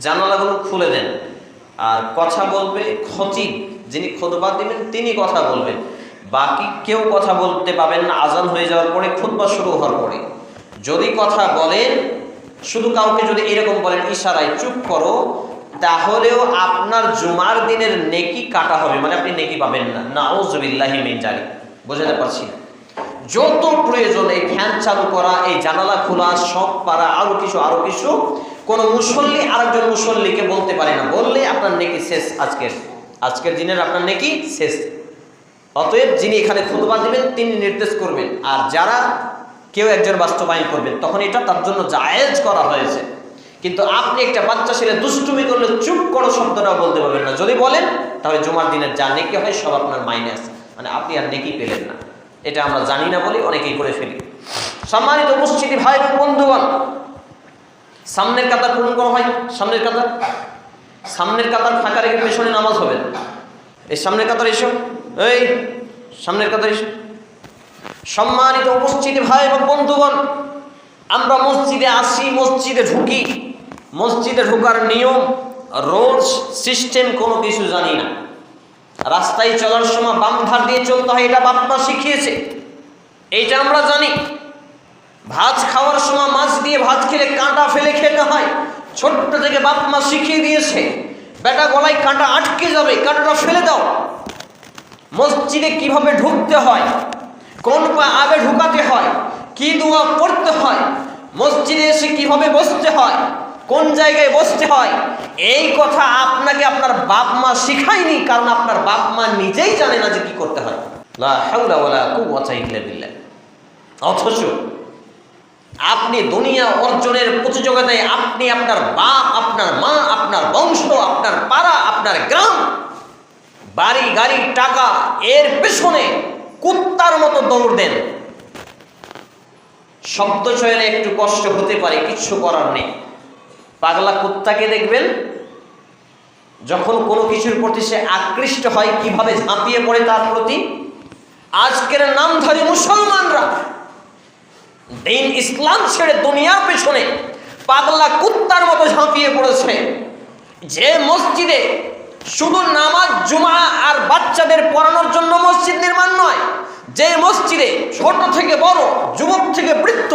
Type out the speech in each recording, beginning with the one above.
জানালাগুলো খুলে দেন। আর কথা বলবে খতিব, যিনি খুতবা দিবেন, তিনি কথা বলবেন। বাকি কেউ কথা বলতে পাবেন না, আজান হয়ে যাওয়ার পরে খুতবা শুরু হওয়ার পরে। যদি কথা বলেন, শুধু কাউকে যদি এরকম বলেন, ইশারায় চুপ করো, তাহলেও আপনার জুমার দিনের নেকি কাটা হবে মানে আপনি নেকি পাবেন না। নাউজুবিল্লাহি মিন জালিক বোঝাতে পারছি না। যত প্রয়োজন এই ফ্যান চালু করা, এই জানালা খোলা, সব পারা, আরও কিছু আরও কিছু, কোন মুসল্লি আরেকজন মুসল্লিকে বলতে পারে না। বললে আপনার নেকি শেষ আজকের। আজকের দিনের আপনার নেকি শেষ। অতএব যিনি এখানে খুতবা দিবেন, তিনি নির্দেশ করবেন। আর যারা কেউ একজন বাস্তবায়ন করবেন তখন এটা তার জন্য জায়েজ করা হয়েছে। কিন্তু আপনি একটা বাচ্চা ছেলে দুষ্টুমি করলে চুপ করো শব্দটাও বলতে পারবেন না। যদি বলেন, তাহলে জুমার দিনের যা নেকি হয়, সব আপনার মাইনাস মানে আপনি আর নেকি পেলেন না। এটা আমরা জানি না বলে অনেকেই করে ফেলি। সম্মানিত উপস্থিতি, ভাই বন্ধুগণ, সামনের কাতার পূরণ করা হয়। সামনের কাতার? সামনের কাতার ফাঁকা রেখে পেছনে নামাজ হবে। এই সামনের কাতার এসো। এই, সামনের কাতার এসো। সম্মানিত উপস্থিতি, ভাই এবং বন্ধুগণ, আমরা মসজিদে আসি, মসজিদে ঢুকি। মসজিদে ঢোকার নিয়ম রোজ সিস্টেম কোনো কিছু জানি না। রাস্তায় চলার সময় বাম ধার দিয়ে চলতে হয়, এটা বাপমা শিখিয়েছে। এইটা আমরা জানি। ভাত খাওয়ার সময় মাছ দিয়ে ভাত খেলে কাঁটা ফেলে খেতে হয়। ছোট্ট থেকে বাপমা শিখিয়ে দিয়েছে, বেটা গলায় কাঁটা আটকে যাবে, কাঁটাটা ফেলে দাও। মসজিদে কীভাবে ঢুকতে হয়, কোন পা আগে ঢুকাতে হয়, কি দোয়া পড়তে হয়, মসজিদে এসে কীভাবে বসতে হয় কোন জায়গায় বসতে হয়? এই কথা আপনাকে আপনার বাপ মা শিখায়নি, কারণ আপনার বাপ মা নিজেই জানে না যে কি করতে হয়। অথচ আপনি দুনিয়া অর্জনের প্রতিযোগিতায় আপনি আপনার বাপ, আপনার মা, আপনার বংশ, আপনার পাড়া, আপনার গ্রাম, বাড়ি, গাড়ি, টাকা, এর পেছনে কুত্তার মতো দৌড় দেন। শব্দ চয়নে একটু কষ্ট হতে পারে কিচ্ছু করার নেই। পাগলা কুত্তাকে দেখবেন, যখন কোনো কিছুর প্রতি সে আকৃষ্ট হয়, কীভাবে ঝাঁপিয়ে পড়ে তার প্রতি? আজকের নামধারী মুসলমানরা দিন ইসলাম ছেড়ে দুনিয়ার পেছনে পাগলা কুত্তার মতো ঝাঁপিয়ে পড়েছে। যে মসজিদে শুধু নামাজ জুমা আর বাচ্চাদের পড়ানোর জন্য মসজিদ নির্মাণ নয় যে মসজিদে ছোট থেকে বড়, যুবক থেকে বৃত্ত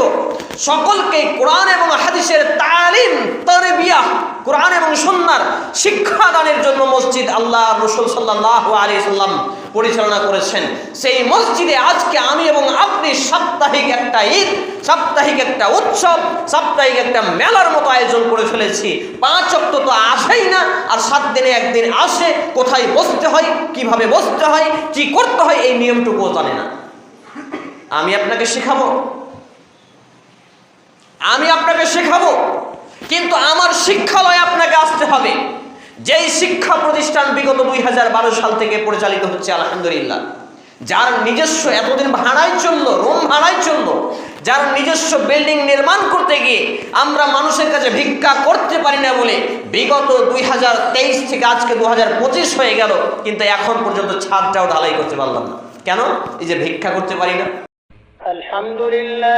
সকলকে কোরআন এবং হাদিসের তালিম তরবিয়া কোরআন এবং সন্ন্যার শিক্ষাদানের জন্য মসজিদ আল্লাহ রসুল সাল্লাহ আলি সাল্লাম পরিচালনা করেছেন। সেই মসজিদে আজকে আমি এবং আপনি সাপ্তাহিক একটা ঈদ, সাপ্তাহিক একটা উৎসব, সাপ্তাহিক একটা মেলার মতো আয়োজন করে ফেলেছি। পাঁচ অক্ট তো আসেই না, আর সাত দিনে একদিন আসে, কোথায় বসতে হয়, কীভাবে বসতে হয়, কি করতে হয়, এই নিয়মটুকুও জানে না। আমি আপনাকে শেখাবো। আমি আপনাকে শেখাবো, কিন্তু আমার শিক্ষালয়ে আপনাকে আসতে হবে। যেই শিক্ষা প্রতিষ্ঠান বিগত দুই হাজার বারো সাল থেকে পরিচালিত হচ্ছে, আলহামদুলিল্লাহ। যার নিজস্ব এতদিন ভাড়ায় চলল, রুম ভাড়ায় চলল, যার নিজস্ব বিল্ডিং নির্মাণ করতে গিয়ে আমরা মানুষের কাছে ভিক্ষা করতে পারি না বলে বিগত দুই হাজার তেইশ থেকে আজকে দুই হাজার পঁচিশ হয়ে গেল, কিন্তু এখন পর্যন্ত ছাদটাও ঢালাই করতে পারলাম না। কেন? এই যে ভিক্ষা করতে পারি না। আলহামদুলিল্লাহ